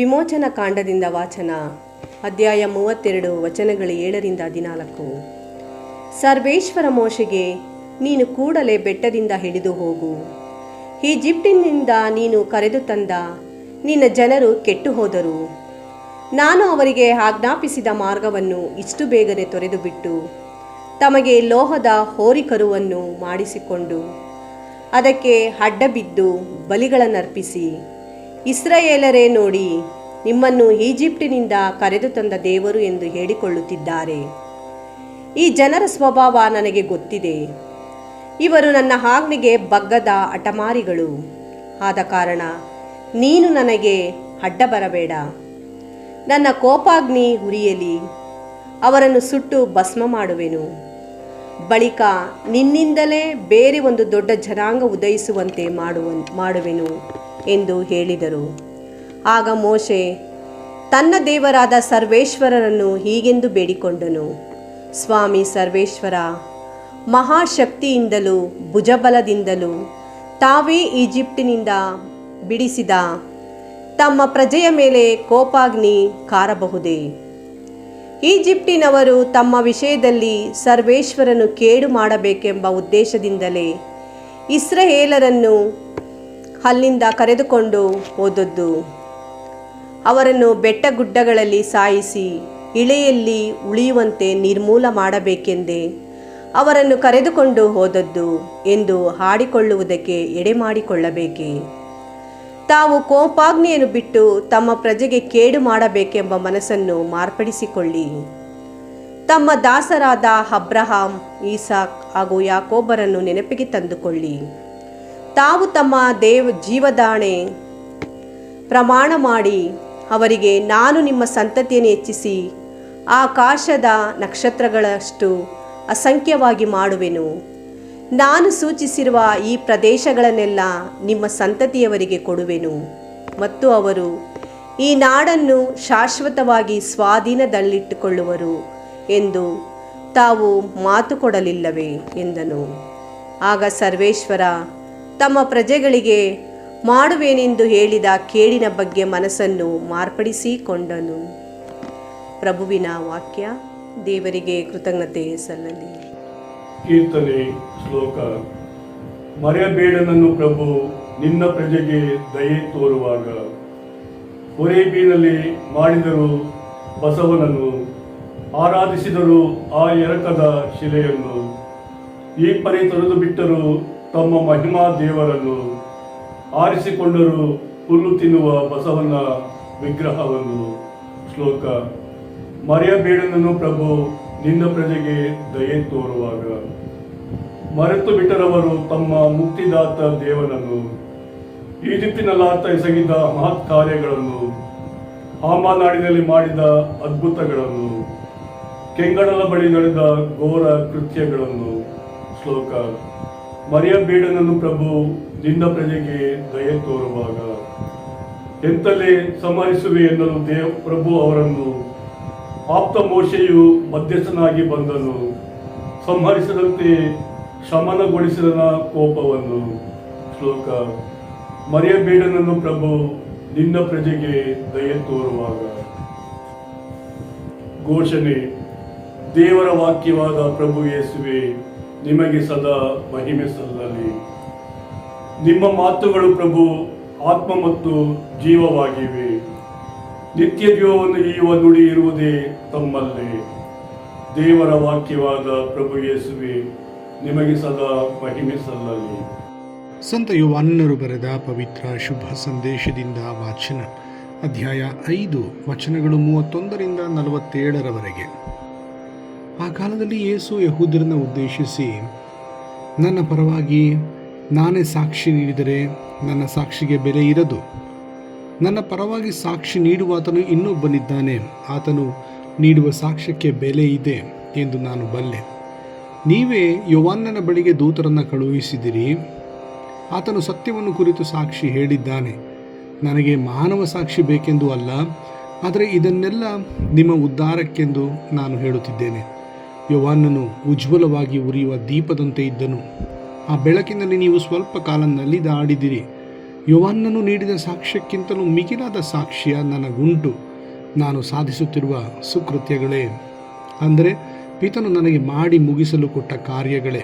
ವಿಮೋಚನ ಕಾಂಡದಿಂದ ವಾಚನ, ಅಧ್ಯಾಯ ಮೂವತ್ತೆರಡು, ವಚನಗಳು ಏಳರಿಂದ ಹದಿನಾಲ್ಕು. ಸರ್ವೇಶ್ವರ ಮೋಶೆಗೆ, ನೀನು ಕೂಡಲೇ ಬೆಟ್ಟದಿಂದ ಹಿಡಿದು ಹೋಗು. ಈಜಿಪ್ಟಿನಿಂದ ನೀನು ಕರೆದು ತಂದ, ನಿನ್ನ ಜನರು ಕೆಟ್ಟು ಹೋದರು. ನಾನು ಅವರಿಗೆ ಆಜ್ಞಾಪಿಸಿದ ಮಾರ್ಗವನ್ನು ಇಷ್ಟು ಬೇಗನೆ ತೊರೆದು ಬಿಟ್ಟು ತಮಗೆ ಲೋಹದ ಹೋರಿಕರುವನ್ನು ಮಾಡಿಸಿಕೊಂಡು, ಅದಕ್ಕೆ ಅಡ್ಡಬಿದ್ದು ಬಲಿಗಳನ್ನರ್ಪಿಸಿ ಇಸ್ರಾಯೇಲರೇ ನೋಡಿ, ನಿಮ್ಮನ್ನು ಈಜಿಪ್ಟಿನಿಂದ ಕರೆದು ತಂದ ದೇವರು ಎಂದು ಹೇಳಿಕೊಳ್ಳುತ್ತಿದ್ದಾರೆ. ಈ ಜನರ ಸ್ವಭಾವ ನನಗೆ ಗೊತ್ತಿದೆ. ಇವರು ನನ್ನ ಆಜ್ಞೆಗೆ ಬಗ್ಗದ ಅಟಮಾರಿಗಳು ಆದ ಕಾರಣ ನೀನು ನನಗೆ ಅಡ್ಡ ಬರಬೇಡ ನನ್ನ ಕೋಪಾಗ್ನಿ ಉರಿಯಲಿ. ಅವರನ್ನು ಸುಟ್ಟು ಭಸ್ಮ ಮಾಡುವೆನು. ಬಳಿಕ ನಿನ್ನಿಂದಲೇ ಬೇರೆ ಒಂದು ದೊಡ್ಡ ಜನಾಂಗ ಉದಯಿಸುವಂತೆ ಮಾಡುವ ಮಾಡುವೆನು. ಎಂದು ಹೇಳಿದರು. ಆಗ ಮೋಶೆ ತನ್ನ ದೇವರಾದ ಸರ್ವೇಶ್ವರರನ್ನು ಹೀಗೆಂದು ಬೇಡಿಕೊಂಡನು. ಸ್ವಾಮಿ ಸರ್ವೇಶ್ವರ, ಮಹಾಶಕ್ತಿಯಿಂದಲೂ ಭುಜಬಲದಿಂದಲೂ ತಾವೇ ಈಜಿಪ್ಟಿನಿಂದ ಬಿಡಿಸಿದ ತಮ್ಮ ಪ್ರಜೆಯ ಮೇಲೆ ಕೋಪಾಗ್ನಿ ಕಾರಬಹುದೇ? ಈಜಿಪ್ಟಿನವರು ತಮ್ಮ ವಿಷಯದಲ್ಲಿ ಸರ್ವೇಶ್ವರನು ಕೇಡು ಮಾಡಬೇಕೆಂಬ ಉದ್ದೇಶದಿಂದಲೇ ಇಸ್ರಹೇಲರನ್ನು ಅಲ್ಲಿಂದ ಕರೆದುಕೊಂಡು ಹೋದದ್ದು. ಅವರನ್ನು ಬೆಟ್ಟ ಗುಡ್ಡಗಳಲ್ಲಿ ಸಾಯಿಸಿ ಇಳೆಯಲ್ಲಿ ಉಳಿಯುವಂತೆ ನಿರ್ಮೂಲ ಮಾಡಬೇಕೆಂದೇ ಅವರನ್ನು ಕರೆದುಕೊಂಡು ಹೋದದ್ದು ಎಂದು ಹಾಡಿಕೊಳ್ಳುವುದಕ್ಕೆ ಎಡೆಮಾಡಿಕೊಳ್ಳಬೇಕೇ? ತಾವು ಕೋಪಾಗ್ನಿಯನ್ನು ಬಿಟ್ಟು ತಮ್ಮ ಪ್ರಜೆಗೆ ಕೇಡು ಮಾಡಬೇಕೆಂಬ ಮನಸ್ಸನ್ನು ಮಾರ್ಪಡಿಸಿಕೊಳ್ಳಿ. ತಮ್ಮ ದಾಸರಾದ ಅಬ್ರಹಾಂ, ಈಸಾಕ್ ಹಾಗೂ ಯಾಕೋಬರನ್ನು ನೆನಪಿಗೆ ತಂದುಕೊಳ್ಳಿ. ತಾವು ತಮ್ಮ ದೇವ ಜೀವದಾಣೆ ಪ್ರಮಾಣ ಮಾಡಿ ಅವರಿಗೆ ನಾನು ನಿಮ್ಮ ಸಂತತಿಯನ್ನು ಹೆಚ್ಚಿಸಿ ಆಕಾಶದ ನಕ್ಷತ್ರಗಳಷ್ಟು ಅಸಂಖ್ಯವಾಗಿ ಮಾಡುವೆನು. ನಾನು ಸೂಚಿಸಿರುವ ಈ ಪ್ರದೇಶಗಳನ್ನೆಲ್ಲ ನಿಮ್ಮ ಸಂತತಿಯವರಿಗೆ ಕೊಡುವೆನು. ಮತ್ತು ಅವರು ಈ ನಾಡನ್ನು ಶಾಶ್ವತವಾಗಿ ಸ್ವಾಧೀನದಲ್ಲಿಟ್ಟುಕೊಳ್ಳುವರು ಎಂದು ತಾವು ಮಾತು ಕೊಡಲಿಲ್ಲವೇ ಎಂದನು. ಆಗ ಸರ್ವೇಶ್ವರ ತಮ್ಮ ಪ್ರಜೆಗಳಿಗೆ ಮಾಡುವೇನೆಂದು ಹೇಳಿದ ಕೇಡಿನ ಬಗ್ಗೆ ಮನಸ್ಸನ್ನು ಮಾರ್ಪಡಿಸಿಕೊಂಡನು. ಪ್ರಭುವಿನ ವಾಕ್ಯ, ದೇವರಿಗೆ ಕೃತಜ್ಞತೆ ಸಲ್ಲಲಿ. ಕೀರ್ತನೆ ಶ್ಲೋಕ. ಮರೆಯಬೇಡನನ್ನು ಪ್ರಭು, ನಿನ್ನ ಪ್ರಜೆಗೆ ದಯೆ ತೋರುವಾಗ. ಹೊರೇಬೀನಲ್ಲಿ ಮಾಡಿದರು ಬಸವನನ್ನು, ಆರಾಧಿಸಿದರು ಆ ಎರಕದ ಶಿಲೆಯನ್ನು. ಈ ಪರಿ ತೊರೆದು ಬಿಟ್ಟರು ತಮ್ಮ ಮಹಿಮಾ ದೇವರನ್ನು ಆರಿಸಿಕೊಂಡರು ಹುಲ್ಲು ತಿನ್ನುವ ಬಸವನ ವಿಗ್ರಹವನ್ನು. ಶ್ಲೋಕ. ಮರೆಯಬೇಡನನ್ನು ಪ್ರಭು ನಿನ್ನ ಪ್ರಜೆಗೆ ದಯೆ ತೋರುವಾಗ. ಮರೆತು ಬಿಟ್ಟರವರು ತಮ್ಮ ಮುಕ್ತಿದಾತ ದೇವನನ್ನು. ಈಜಿಪ್ಟಿನಲ್ಲಾತ ಎಸಗಿದ ಮಹತ್ ಕಾರ್ಯಗಳನ್ನು. ಹಾಮನಾಡಿನಲ್ಲಿ ಮಾಡಿದ ಅದ್ಭುತಗಳನ್ನು. ಕೆಂಗಡಲ ಬಳಿ ನಡೆದ ಘೋರ ಕೃತ್ಯಗಳನ್ನು. ಶ್ಲೋಕ. ಮರೆಯಬೇಡನನ್ನು ಪ್ರಭು ನಿನ್ನ ಪ್ರಜೆಗೆ ದಯೆ ತೋರುವಾಗ, ಎಂತಲೇ ಸಂಹರಿಸುವೆ ಎನ್ನಲು ದೇವ ಪ್ರಭು ಅವರನ್ನು, ಆಪ್ತ ಮೋಶೆಯು ಮಧ್ಯಸ್ಥನಾಗಿ ಬಂದನು, ಸಂಹರಿಸದಂತೆ ಶಮನಗೊಳಿಸಿದನ ಕೋಪವನ್ನು. ಶ್ಲೋಕ ಮರೆಯಬೇಡನನ್ನು ಪ್ರಭು ನಿನ್ನ ಪ್ರಜೆಗೆ ದಯೆ ತೋರುವಾಗ. ಘೋಷಣೆ, ದೇವರ ವಾಕ್ಯವಾದ ಪ್ರಭು ಯೇಸುವೆ ನಿಮಗೆ ಸದಾ ಮಹಿಮೆ ಸಲ್ಲಲಿ. ನಿಮ್ಮ ಮಾತುಗಳು ಪ್ರಭು ಆತ್ಮ ಮತ್ತು ಜೀವವಾಗಿವೆ. ನಿತ್ಯ ಜೀವವನ್ನು ಈವ ನುಡಿ ಇರುವುದೇ ತಮ್ಮಲ್ಲೇ. ದೇವರ ವಾಕ್ಯವಾದ ಪ್ರಭು ಯೇಸುವೆ, ನಿಮಗೆ ಸದಾ ಮಹಿಮೆ ಸಲ್ಲಲಿ. ಸಂತ ಯುವಾನರು ಬರೆದ ಪವಿತ್ರ ಶುಭ ಸಂದೇಶದಿಂದ ವಾಚನ. ಅಧ್ಯಾಯ ಐದು, ವಚನಗಳು ಮೂವತ್ತೊಂದರಿಂದ ನಲವತ್ತೇಳರವರೆಗೆ. ಆ ಕಾಲದಲ್ಲಿ ಯೇಸು ಯಹೂದರನ್ನು ಉದ್ದೇಶಿಸಿ, ನನ್ನ ಪರವಾಗಿ ನಾನೇ ಸಾಕ್ಷಿ ನೀಡಿದರೆ ನನ್ನ ಸಾಕ್ಷಿಗೆ ಬೆಲೆ ಇರದು. ನನ್ನ ಪರವಾಗಿ ಸಾಕ್ಷಿ ನೀಡುವಾತನು ಇನ್ನೊಬ್ಬನಿದ್ದಾನೆ. ಆತನು ನೀಡುವ ಸಾಕ್ಷ್ಯಕ್ಕೆ ಬೆಲೆ ಇದೆ ಎಂದು ನಾನು ಬಲ್ಲೆ. ನೀವೇ ಯುವಾನನ ಬಳಿಗೆ ದೂತರನ್ನು ಕಳುಹಿಸಿದಿರಿ. ಆತನು ಸತ್ಯವನ್ನು ಕುರಿತು ಸಾಕ್ಷಿ ಹೇಳಿದ್ದಾನೆ. ನನಗೆ ಮಾನವ ಸಾಕ್ಷಿ ಬೇಕೆಂದು ಅಲ್ಲ, ಆದರೆ ಇದನ್ನೆಲ್ಲ ನಿಮ್ಮ ಉದ್ಧಾರಕ್ಕೆಂದು ನಾನು ಹೇಳುತ್ತಿದ್ದೇನೆ. ಯೋವಾನ್ನನು ಉಜ್ವಲವಾಗಿ ಉರಿಯುವ ದೀಪದಂತೆ ಇದ್ದನು. ಆ ಬೆಳಕಿನಲ್ಲಿ ನೀವು ಸ್ವಲ್ಪ ಕಾಲ ನಲಿದಾಡಿದಿರಿ ಯೋವನ್ನನು ನೀಡಿದ ಸಾಕ್ಷ್ಯಕ್ಕಿಂತಲೂ ಮಿಗಿಲಾದ ಸಾಕ್ಷ್ಯ ನನಗುಂಟು. ನಾನು ಸಾಧಿಸುತ್ತಿರುವ ಸುಕೃತ್ಯಗಳೇ, ಅಂದರೆ ಪಿತನು ನನಗೆ ಮಾಡಿ ಮುಗಿಸಲು ಕೊಟ್ಟ ಕಾರ್ಯಗಳೇ.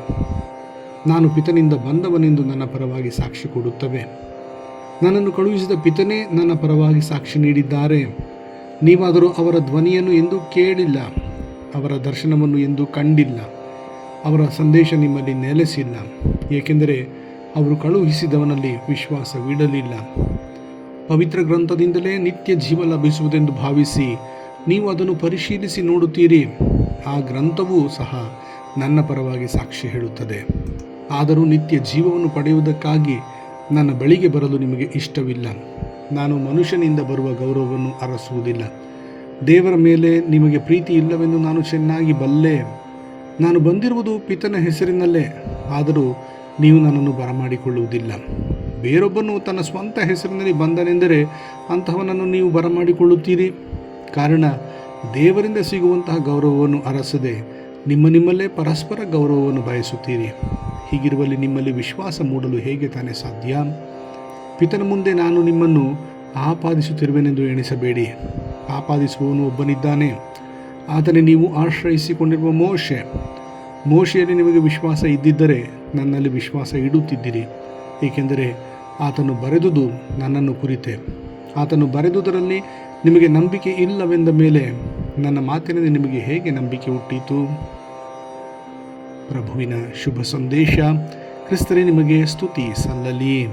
ನಾನು ಪಿತನಿಂದ ಬಂದವನೆಂದು ನನ್ನ ಪರವಾಗಿ ಸಾಕ್ಷಿ ಕೊಡುತ್ತವೆ. ನನ್ನನ್ನು ಕಳುಹಿಸಿದ ಪಿತನೇ ನನ್ನ ಪರವಾಗಿ ಸಾಕ್ಷಿ ನೀಡಿದ್ದಾರೆ. ನೀವಾದರೂ ಅವರ ಧ್ವನಿಯನ್ನು ಎಂದೂ ಕೇಳಿಲ್ಲ. ಅವರ ದರ್ಶನವನ್ನು ಎಂದೂ ಕಂಡಿಲ್ಲ. ಅವರ ಸಂದೇಶ ನಿಮ್ಮಲ್ಲಿ ನೆಲೆಸಿಲ್ಲ. ಏಕೆಂದರೆ ಅವರು ಕಳುಹಿಸಿದವನಲ್ಲಿ ವಿಶ್ವಾಸವಿಡಲಿಲ್ಲ. ಪವಿತ್ರ ಗ್ರಂಥದಿಂದಲೇ ನಿತ್ಯ ಜೀವ ಲಭಿಸುವುದೆಂದು ಭಾವಿಸಿ ನೀವು ಅದನ್ನು ಪರಿಶೀಲಿಸಿ ನೋಡುತ್ತೀರಿ. ಆ ಗ್ರಂಥವೂ ಸಹ ನನ್ನ ಪರವಾಗಿ ಸಾಕ್ಷಿ ಹೇಳುತ್ತದೆ. ಆದರೂ ನಿತ್ಯ ಜೀವವನ್ನು ಪಡೆಯುವುದಕ್ಕಾಗಿ ನನ್ನ ಬಳಿಗೆ ಬರಲು ನಿಮಗೆ ಇಷ್ಟವಿಲ್ಲ. ನಾನು ಮನುಷ್ಯನಿಂದ ಬರುವ ಗೌರವವನ್ನು ಅರಸುವುದಿಲ್ಲ. ದೇವರ ಮೇಲೆ ನಿಮಗೆ ಪ್ರೀತಿ ಇಲ್ಲವೆಂದು ನಾನು ಚೆನ್ನಾಗಿ ಬಲ್ಲೆ. ನಾನು ಬಂದಿರುವುದು ಪಿತನ ಹೆಸರಿನಲ್ಲೇ. ಆದರೂ ನೀವು ನನ್ನನ್ನು ಬರಮಾಡಿಕೊಳ್ಳುವುದಿಲ್ಲ. ಬೇರೊಬ್ಬನು ತನ್ನ ಸ್ವಂತ ಹೆಸರಿನಲ್ಲಿ ಬಂದನೆಂದರೆ ಅಂತಹವನನ್ನು ನೀವು ಬರಮಾಡಿಕೊಳ್ಳುತ್ತೀರಿ. ಕಾರಣ, ದೇವರಿಂದ ಸಿಗುವಂತಹ ಗೌರವವನ್ನು ಅರಸದೆ, ನಿಮ್ಮ ನಿಮ್ಮಲ್ಲೇ ಪರಸ್ಪರ ಗೌರವವನ್ನು ಬಯಸುತ್ತೀರಿ. ಹೀಗಿರುವಲ್ಲಿ ನಿಮ್ಮಲ್ಲಿ ವಿಶ್ವಾಸ ಮೂಡಲು ಹೇಗೆ ತಾನೇ ಸಾಧ್ಯ? ಪಿತನ ಮುಂದೆ ನಾನು ನಿಮ್ಮನ್ನು ಆಪಾದಿಸುತ್ತಿರುವೆನೆಂದು ಎಣಿಸಬೇಡಿ. ಆಪಾದಿಸುವವನು ಒಬ್ಬನಿದ್ದಾನೆ. ಆತನೇ ನೀವು ಆಶ್ರಯಿಸಿಕೊಂಡಿರುವ ಮೋಶೆ, ಮೋಶೆಯಲ್ಲಿ ನಿಮಗೆ ವಿಶ್ವಾಸ ಇದ್ದಿದ್ದರೆ ನನ್ನಲ್ಲಿ ವಿಶ್ವಾಸ ಇಡುತ್ತಿದ್ದೀರಿ. ಏಕೆಂದರೆ ಆತನು ಬರೆದುದು ನನ್ನನ್ನು ಕುರಿತೆ. ಆತನು ಬರೆದುದರಲ್ಲಿ ನಿಮಗೆ ನಂಬಿಕೆ ಇಲ್ಲವೆಂದ ಮೇಲೆ ನನ್ನ ಮಾತಿನಲ್ಲಿ ನಿಮಗೆ ಹೇಗೆ ನಂಬಿಕೆ ಹುಟ್ಟಿತು? ಪ್ರಭುವಿನ ಶುಭ ಸಂದೇಶ ಕ್ರಿಸ್ತರೇ ನಿಮಗೆ ಸ್ತುತಿ ಸಲ್ಲಲಿ.